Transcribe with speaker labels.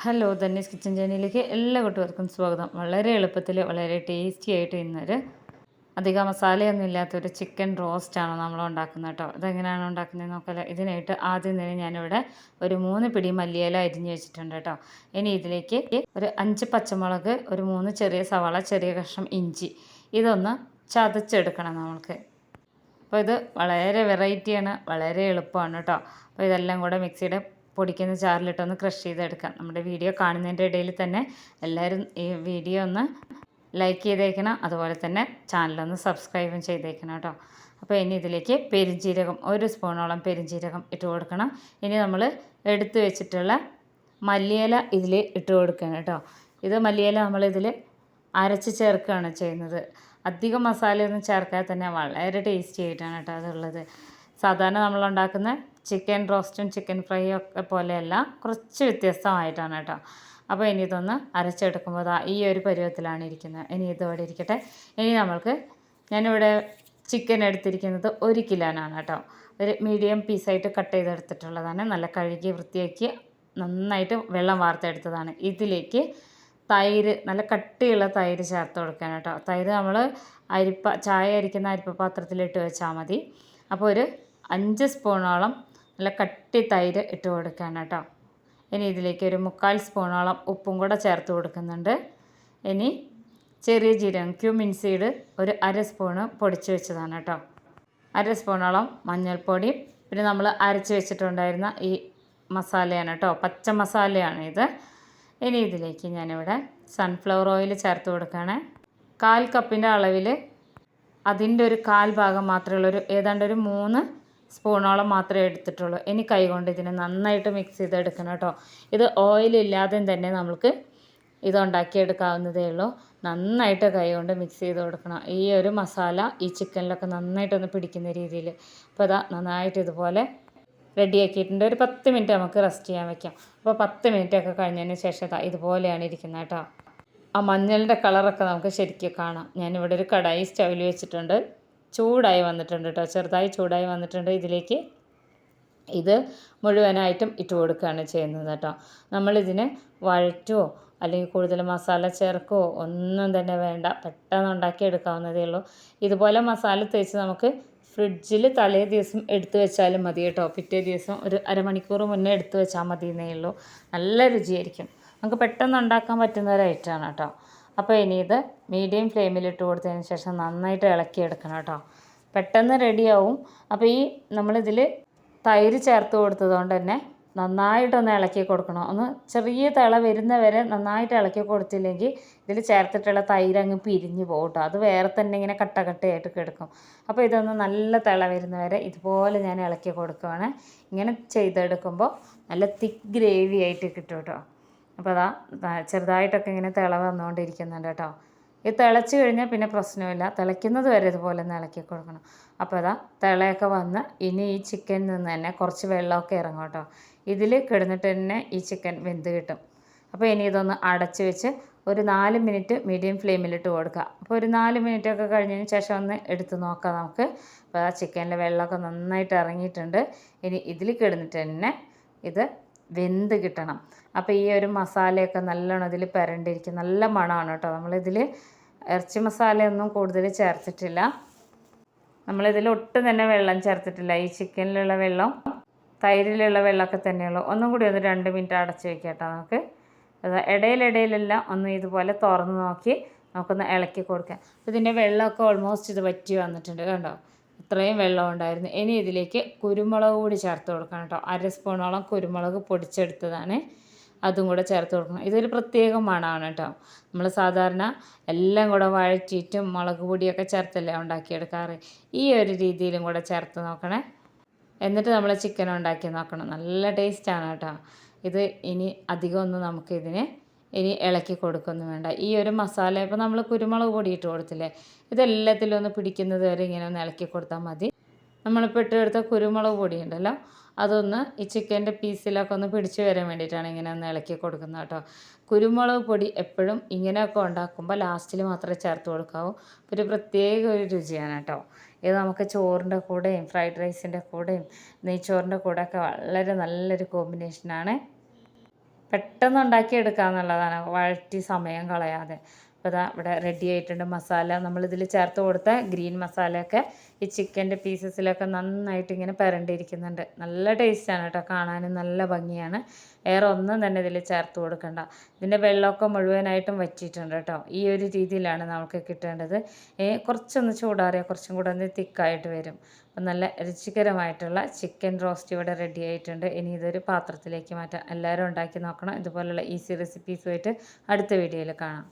Speaker 1: Hello ധന്യസ് kitchen ചാനലിലേക്ക് എല്ലാ കൂട്ടുകാർക്കും സ്വാഗതം. വളരെ എളുപ്പത്തിൽ വളരെ ടേസ്റ്റി ആയിട്ട് ഇന്നൊരു അധികം മസാലയൊന്നും ഇല്ലാത്തൊരു ചിക്കൻ റോസ്റ്റാണ് നമ്മൾ ഉണ്ടാക്കുന്നത് കേട്ടോ. ഇതെങ്ങനെയാണ് ഉണ്ടാക്കുന്നത് നോക്കാം ഇതിനായിട്ട് ആദ്യം തന്നെ ഞാനിവിടെ ഒരു മൂന്ന് പിടി മല്ലിയില അരിഞ്ഞ് വെച്ചിട്ടുണ്ട് കേട്ടോ. ഇനി ഇതിലേക്ക് ഒരു അഞ്ച് പച്ചമുളക് ഒരു മൂന്ന് ചെറിയ സവാള ചെറിയ കഷ്ണം ഇഞ്ചി. ഇതൊന്ന് ചതച്ചെടുക്കണം നമ്മൾക്ക്. അപ്പോൾ ഇത് വളരെ വെറൈറ്റിയാണ് വളരെ എളുപ്പമാണ് കേട്ടോ. അപ്പോൾ ഇതെല്ലാം കൂടെ മിക്സിയുടെ പൊടിക്കുന്ന ജാറിലിട്ടൊന്ന് ക്രഷ് ചെയ്തെടുക്കാം. നമ്മുടെ വീഡിയോ കാണുന്നതിന്റെ ഇടയിൽ തന്നെ എല്ലാവരും ഈ വീഡിയോ ഒന്ന് ലൈക്ക് ചെയ്തേക്കണം. അതുപോലെ തന്നെ ചാനലൊന്ന് സബ്സ്ക്രൈബും ചെയ്തേക്കണം കേട്ടോ. അപ്പോൾ ഇനി ഇതിലേക്ക് പെരിഞ്ജീരകം ഒരു സ്പൂണോളം പെരിഞ്ജീരകം ഇട്ട് കൊടുക്കണം. ഇനി നമ്മൾ എടുത്തു വെച്ചിട്ടുള്ള മല്ലിയില ഇതിൽ ഇട്ട് കൊടുക്കണം കേട്ടോ. ഇത് മല്ലിയില നമ്മളിതിൽ അരച്ച് ചേർക്കുകയാണ് ചെയ്യുന്നത്. അധികം മസാലയൊന്നും ചേർക്കാതെ തന്നെ വളരെ ടേസ്റ്റി ആയിട്ടാണ് കേട്ടോ അതുള്ളത്. സാധാരണ നമ്മളുണ്ടാക്കുന്ന ചിക്കൻ റോസ്റ്റും ചിക്കൻ ഫ്രൈയും ഒക്കെ പോലെയല്ല കുറച്ച് വ്യത്യസ്തമായിട്ടാണ് കേട്ടോ. അപ്പോൾ ഇനി ഇതൊന്ന് അരച്ചെടുക്കുമ്പോൾ ദാ ഈ ഒരു പരുവത്തിലാണ് ഇരിക്കുന്നത്. ഇനി ഇതോടെ ഇരിക്കട്ടെ. ഇനി നമ്മൾക്ക് ഞാനിവിടെ ചിക്കൻ എടുത്തിരിക്കുന്നത് ഒരു കിലോനാണ് കേട്ടോ. ഒരു മീഡിയം പീസായിട്ട് കട്ട് ചെയ്തെടുത്തിട്ടുള്ളതാണ്. നല്ല കഴുകി വൃത്തിയാക്കി നന്നായിട്ട് വെള്ളം വാർത്തെടുത്തതാണ്. ഇതിലേക്ക് തൈര് നല്ല കട്ടിയുള്ള തൈര് ചേർത്ത് കൊടുക്കാൻ കേട്ടോ. തൈര് നമ്മൾ അരിപ്പ ചായ അരിക്കുന്ന അരിപ്പ പാത്രത്തിലിട്ട് വെച്ചാൽ മതി. അപ്പോൾ ഒരു അഞ്ച് സ്പൂണോളം നല്ല കട്ടി തൈര് ഇട്ട് കൊടുക്കാൻ കേട്ടോ. ഇനി ഇതിലേക്ക് ഒരു മുക്കാൽ സ്പൂണോളം ഉപ്പും കൂടെ ചേർത്ത് കൊടുക്കുന്നുണ്ട്. ഇനി ചെറിയ ജീരകം ക്യൂമിൻ സീഡ് ഒരു അര സ്പൂണ് പൊടിച്ച് വെച്ചതാണ് കേട്ടോ. അര സ്പൂണോളം മഞ്ഞൾപ്പൊടി. പിന്നെ നമ്മൾ അരച്ച് വെച്ചിട്ടുണ്ടായിരുന്ന ഈ മസാലയാണ് കേട്ടോ. പച്ച മസാലയാണ് ഇത്. ഇനി ഇതിലേക്ക് ഞാനിവിടെ സൺഫ്ലവർ ഓയിൽ ചേർത്ത് കൊടുക്കുകയാണ്. കാൽ കപ്പിന്റെ അളവിൽ അതിന്റെ ഒരു കാൽ ഭാഗം മാത്രമേ ഉള്ളൂ. ഒരു ഏതാണ്ട് ഒരു മൂന്ന് സ്പൂണോളം മാത്രമേ എടുത്തിട്ടുള്ളൂ. ഇനി കൈകൊണ്ട് ഇതിനെ നന്നായിട്ട് മിക്സ് ചെയ്തെടുക്കണം കേട്ടോ. ഇത് ഓയിലില്ലാതെ തന്നെ നമുക്ക് ഇത് ഉണ്ടാക്കിയെടുക്കാവുന്നതേ ഉള്ളൂ. നന്നായിട്ട് കൈകൊണ്ട് മിക്സ് ചെയ്ത് കൊടുക്കണം. ഈ ഒരു മസാല ഈ ചിക്കനിലൊക്കെ നന്നായിട്ടൊന്ന് പിടിക്കുന്ന രീതിയിൽ. അപ്പോൾ അതാ നന്നായിട്ട് ഇതുപോലെ റെഡിയാക്കിയിട്ടുണ്ട് ഒരു പത്ത് മിനിറ്റ് നമുക്ക് റെസ്റ്റ് ചെയ്യാൻ വെക്കാം. അപ്പോൾ പത്ത് മിനിറ്റ് ഒക്കെ കഴിഞ്ഞതിന് ശേഷം ഇതുപോലെയാണ് ഇരിക്കുന്നത് കേട്ടോ. ആ മഞ്ഞളിന്റെ കളറൊക്കെ നമുക്ക് ശരിക്കും കാണാം. ഞാനിവിടെ ഒരു കടായി സ്റ്റൗവിൽ വെച്ചിട്ടുണ്ട്. ചൂടായി വന്നിട്ടുണ്ട് കേട്ടോ ചെറുതായി ചൂടായി വന്നിട്ടുണ്ട്. ഇതിലേക്ക് ഇത് മുഴുവനായിട്ടും ഇട്ട് കൊടുക്കുകയാണ് ചെയ്യുന്നത് കേട്ടോ നമ്മളിതിനെ വഴറ്റുമോ അല്ലെങ്കിൽ കൂടുതൽ മസാല ചേർക്കുമോ ഒന്നും തന്നെ വേണ്ട. പെട്ടെന്ന് ഉണ്ടാക്കി എടുക്കാവുന്നതേ ഉള്ളൂ. ഇതുപോലെ മസാല തേച്ച് നമുക്ക് ഫ്രിഡ്ജിൽ തലേ ദിവസം എടുത്തു വെച്ചാലും മതി കേട്ടോ പിറ്റേ ദിവസം ഒരു അരമണിക്കൂർ മുന്നേ എടുത്തു വെച്ചാൽ മതി എന്നേ ഉള്ളൂ. നല്ല രുചിയായിരിക്കും. നമുക്ക് പെട്ടെന്ന് ഉണ്ടാക്കാൻ പറ്റുന്ന ഒരു ഐറ്റമാണ് കേട്ടോ അപ്പോൾ ഇനി ഇത് മീഡിയം ഫ്ലെയിമിലിട്ട് കൊടുത്തതിന് ശേഷം നന്നായിട്ട് ഇളക്കിയെടുക്കണം കേട്ടോ. പെട്ടെന്ന് റെഡിയാവും അപ്പോൾ ഈ നമ്മളിതിൽ തൈര് ചേർത്ത് കൊടുത്തതുകൊണ്ട് തന്നെ നന്നായിട്ടൊന്ന് ഇളക്കി കൊടുക്കണം. ഒന്ന് ചെറിയ തിള വരുന്ന വരെ നന്നായിട്ട് ഇളക്കി കൊടുത്തില്ലെങ്കിൽ ഇതിൽ ചേർത്തിട്ടുള്ള തൈര് അങ്ങ് പിരിഞ്ഞു പോകട്ടെ അത് വേറെ തന്നെ ഇങ്ങനെ കട്ട കട്ടയായിട്ട് കിടക്കും. അപ്പോൾ ഇതൊന്ന് നല്ല തിള വരുന്ന വരെ ഇതുപോലെ ഞാൻ ഇളക്കി കൊടുക്കുവാണ്. ഇങ്ങനെ ചെയ്തെടുക്കുമ്പോൾ നല്ല തിക്ക് ഗ്രേവി ആയിട്ട് കിട്ടും കേട്ടോ. അപ്പോൾ അതാ ചെറുതായിട്ടൊക്കെ ഇങ്ങനെ തിള വന്നുകൊണ്ടിരിക്കുന്നുണ്ട് കേട്ടോ. ഇത് തിളച്ച് കഴിഞ്ഞാൽ പിന്നെ പ്രശ്നമില്ല. തിളയ്ക്കുന്നത് വരെ ഇതുപോലെ ഒന്ന് ഇളക്കി കൊടുക്കണം. അപ്പോൾ അതാ തിളയൊക്കെ വന്ന് ഇനി ഈ ചിക്കനിൽ നിന്ന് തന്നെ കുറച്ച് വെള്ളമൊക്കെ ഇറങ്ങും കേട്ടോ. ഇതിൽ കിടന്നിട്ട് തന്നെ ഈ ചിക്കൻ വെന്ത് കിട്ടും. അപ്പോൾ ഇനി ഇതൊന്ന് അടച്ച് വെച്ച് ഒരു നാല് മിനിറ്റ് മീഡിയം ഫ്ലെയിമിലിട്ട് കൊടുക്കുക. അപ്പോൾ ഒരു നാല് മിനിറ്റ് ഒക്കെ കഴിഞ്ഞതിന് ശേഷം ഒന്ന് എടുത്ത് നോക്കാം നമുക്ക്. അപ്പോൾ ആ ചിക്കനിലെ വെള്ളമൊക്കെ നന്നായിട്ട് ഇറങ്ങിയിട്ടുണ്ട്. ഇനി ഇതിൽ കിടന്നിട്ട് തന്നെ ഇത് വെന്ത് കിട്ടണം. അപ്പോൾ ഈ ഒരു മസാലയൊക്കെ നല്ലോണം ഇതിൽ പെരണ്ടിരിക്കും. നല്ല മണമാണ് കേട്ടോ. നമ്മളിതിൽ ഇറച്ചി മസാലയൊന്നും കൂടുതൽ ചേർത്തിട്ടില്ല. നമ്മളിതിൽ ഒട്ടും തന്നെ വെള്ളം ചേർത്തിട്ടില്ല. ഈ ചിക്കനിലുള്ള വെള്ളം തൈരിലുള്ള വെള്ളമൊക്കെ തന്നെയുള്ളൂ. ഒന്നും കൂടി ഒന്ന് രണ്ട് മിനിറ്റ് അടച്ച് വെക്കാം കേട്ടോ നമുക്ക്. ഇടയിലിടയിലെല്ലാം ഒന്ന് ഇതുപോലെ തുറന്ന് നോക്കി നമുക്കൊന്ന് ഇളക്കി കൊടുക്കാം. ഇതിന്റെ വെള്ളമൊക്കെ ഓൾമോസ്റ്റ് ഇത് വറ്റി വന്നിട്ടുണ്ട്. കണ്ടോ? ഇത്രയും വെള്ളം ഉണ്ടായിരുന്നു. ഇനി ഇതിലേക്ക് കുരുമുളക് കൂടി ചേർത്ത് കൊടുക്കണം കേട്ടോ. അര സ്പൂണോളം കുരുമുളക് പൊടിച്ചെടുത്തതാണ്. അതും കൂടെ ചേർത്ത് കൊടുക്കണം. ഇതൊരു പ്രത്യേക മണമാണ് കേട്ടോ. നമ്മൾ സാധാരണ എല്ലാം കൂടെ വഴറ്റിയിട്ടും മുളക് പൊടിയൊക്കെ ചേർത്തല്ലേ ഉണ്ടാക്കിയെടുക്കാറ്? ഈ ഒരു രീതിയിലും കൂടെ ചേർത്ത് നോക്കണേ. എന്നിട്ട് നമ്മൾ ചിക്കൻ ഉണ്ടാക്കി നോക്കണം. നല്ല ടേസ്റ്റാണ് കേട്ടോ. ഇത് ഇനി അധികമൊന്നും നമുക്കിതിന് ഇനി ഇളക്കി കൊടുക്കൊന്നും വേണ്ട. ഈ ഒരു മസാല ഇപ്പോൾ നമ്മൾ കുരുമുളക് പൊടി ഇട്ട് കൊടുത്തില്ലേ ഇതെല്ലാത്തിലും ഒന്ന് പിടിക്കുന്നത് വരെ ഇങ്ങനെ ഒന്ന് ഇളക്കി കൊടുത്താൽ മതി. നമ്മളിപ്പോൾ ഇട്ട് കൊടുത്ത കുരുമുളക് പൊടി ഉണ്ടല്ലോ അതൊന്ന് ഈ ചിക്കന്റെ പീസിലൊക്കെ ഒന്ന് പിടിച്ചു വരാൻ വേണ്ടിയിട്ടാണ് ഇങ്ങനെ ഒന്ന് ഇളക്കി കൊടുക്കുന്നത് കേട്ടോ. കുരുമുളക് പൊടി എപ്പോഴും ഇങ്ങനെയൊക്കെ ഉണ്ടാക്കുമ്പോൾ ലാസ്റ്റിൽ മാത്രമേ ചേർത്ത് കൊടുക്കാവൂ. ഒരു പ്രത്യേക ഒരു രുചിയാണ് കേട്ടോ. ഇത് നമുക്ക് ചോറിന്റെ കൂടെയും ഫ്രൈഡ് റൈസിന്റെ കൂടെയും നെയ്ച്ചോറിന്റെ കൂടെയൊക്കെ വളരെ നല്ലൊരു കോമ്പിനേഷനാണ്. പെട്ടെന്ന് ഉണ്ടാക്കിയെടുക്കാമെന്നുള്ളതാണ് വഴറ്റി സമയം കളയാതെ. അപ്പോൾ ഇതാ ഇവിടെ റെഡി ആയിട്ടുണ്ട് മസാല നമ്മളിതിൽ ചേർത്ത് കൊടുത്ത ഗ്രീൻ മസാലയൊക്കെ ഈ ചിക്കന്റെ പീസസിലൊക്കെ നന്നായിട്ട് ഇങ്ങനെ പരണ്ടിരിക്കുന്നുണ്ട്. നല്ല ടേസ്റ്റാണ് കേട്ടോ. കാണാനും നല്ല ഭംഗിയാണ്. വേറെ ഒന്നും തന്നെ ഇതിൽ ചേർത്ത് കൊടുക്കണ്ട. ഇതിന്റെ വെള്ളമൊക്കെ മുഴുവനായിട്ടും വറ്റിയിട്ടുണ്ട് കേട്ടോ. ഈ ഒരു രീതിയിലാണ് നമുക്ക് കിട്ടേണ്ടത്. കുറച്ചൊന്ന് ചൂടാറിയ കുറച്ചും കൂടെ ഒന്ന് തിക്കായിട്ട് വരും. അപ്പം നല്ല രുചികരമായിട്ടുള്ള ചിക്കൻ റോസ്റ്റ് ഇവിടെ റെഡി ആയിട്ടുണ്ട്. ഇനി ഇതൊരു പാത്രത്തിലേക്ക് മാറ്റാം. എല്ലാവരും ഉണ്ടാക്കി നോക്കണം. ഇതുപോലുള്ള ഈസി റെസിപ്പീസുമായിട്ട് അടുത്ത വീഡിയോയിൽ കാണാം.